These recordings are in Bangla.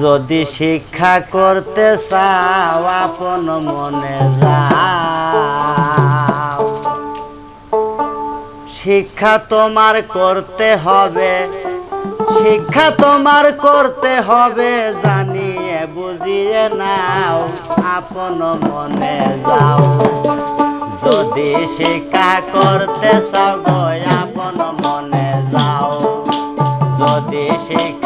যদি শিক্ষা করতে চাও, আপন মনে যাও। শিক্ষা তোমার করতে হবে, শিক্ষা তোমার করতে হবে, জানিয়ে বুঝিয়ে নাও, আপন মনে যাও। যদি শিক্ষা করতে চাও আপন মনে যাও। যদি শিক্ষা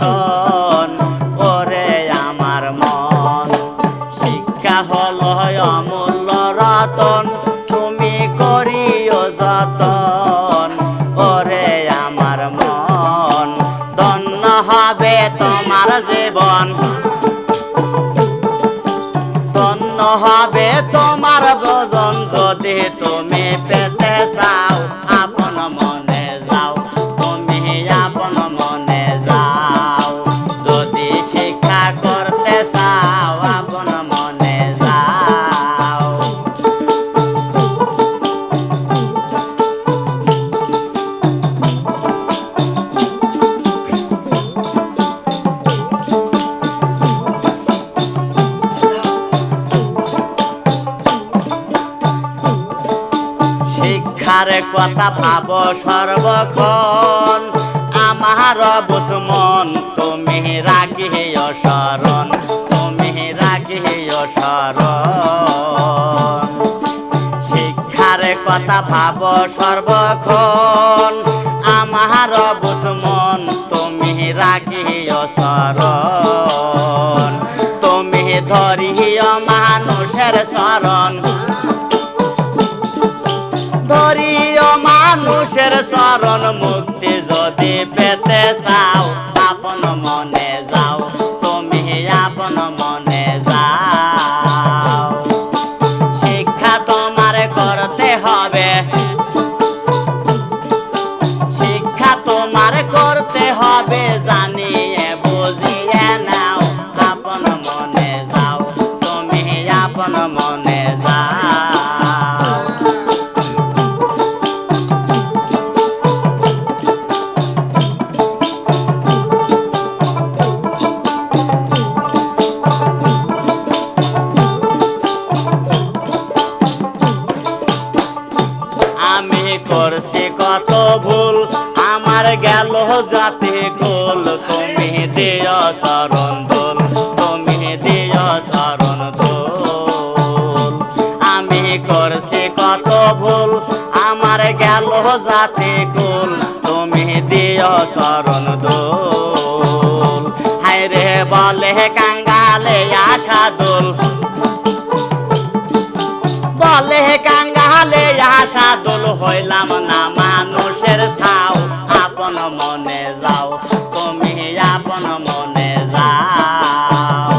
যতন করে আমার মন। শিক্ষা হল অমূল্য রতন, তুমি করিও যতন করে আমার মন। ধন্য হবে তোমার জীবন। ধন্য হবে তোমার ভজন যদি তুমি পেতে চাও। শিক্ষার কথা ভাব সর্বক্ষণ। আমার বুঝমন তুমি রাখিও শরণ, তুমি রাখিও শরণ। শিক্ষার কথা ভাব সর্বক্ষণ। আমার বুঝমন তুমি রাখিও শরণ। তুমি ধরিও মানুষের শরণ। চরণ মুক্তি যদি পেতে চাও, আপন মনে যাও তুমি আপন মনে যাও। শিক্ষা তোমার করতে হবে। শিক্ষা তোমার করতে হবে, জানিয়ে বুঝিয়ে নাও, আপন মনে যাও তুমি আপন মনে করছি কত ভুল? আমার গেল জাতি গোল। তুমি দিয় শরণ দোল, তুমি দিয় শরণ দোল। আমি করছি কত ভুল? আমার গেল জাতি গোল, তুমি দিয় শরণ দোল। হায় রে বলে কাঙ্গালে আশা দোল। বলে কাঙ্গালে আশা দোল হইলাম না মানুষের ছাও। আপন মনে যাও, তুমি আপন মনে যাও।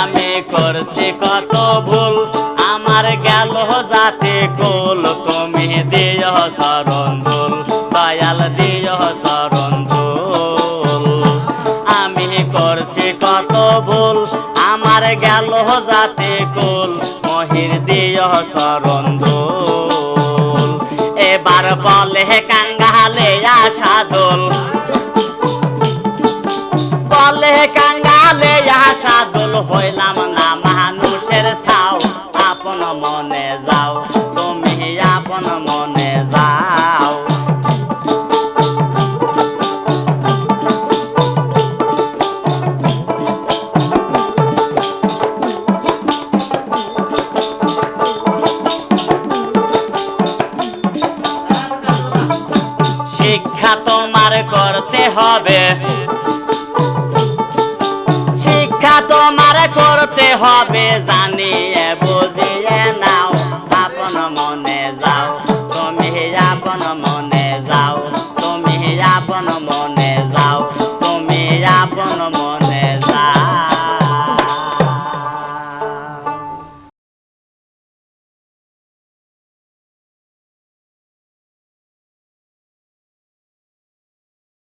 আমি করছি কত ভুল আমার গেল যাতে কোল তুমি দিয় শরণ দোল, দয়াল দিয় আমি করছি কত ভুল, আমার গেল যাতে কোল মহির দিয় শরণ এবার বলে কাঙ্গালে আশা দোল। বলে কাঙ্গালে আশা দোল, হইলাম শিক্ষা তোমার করতে হবে। শিক্ষা তোমার করতে হবে জানিয়ে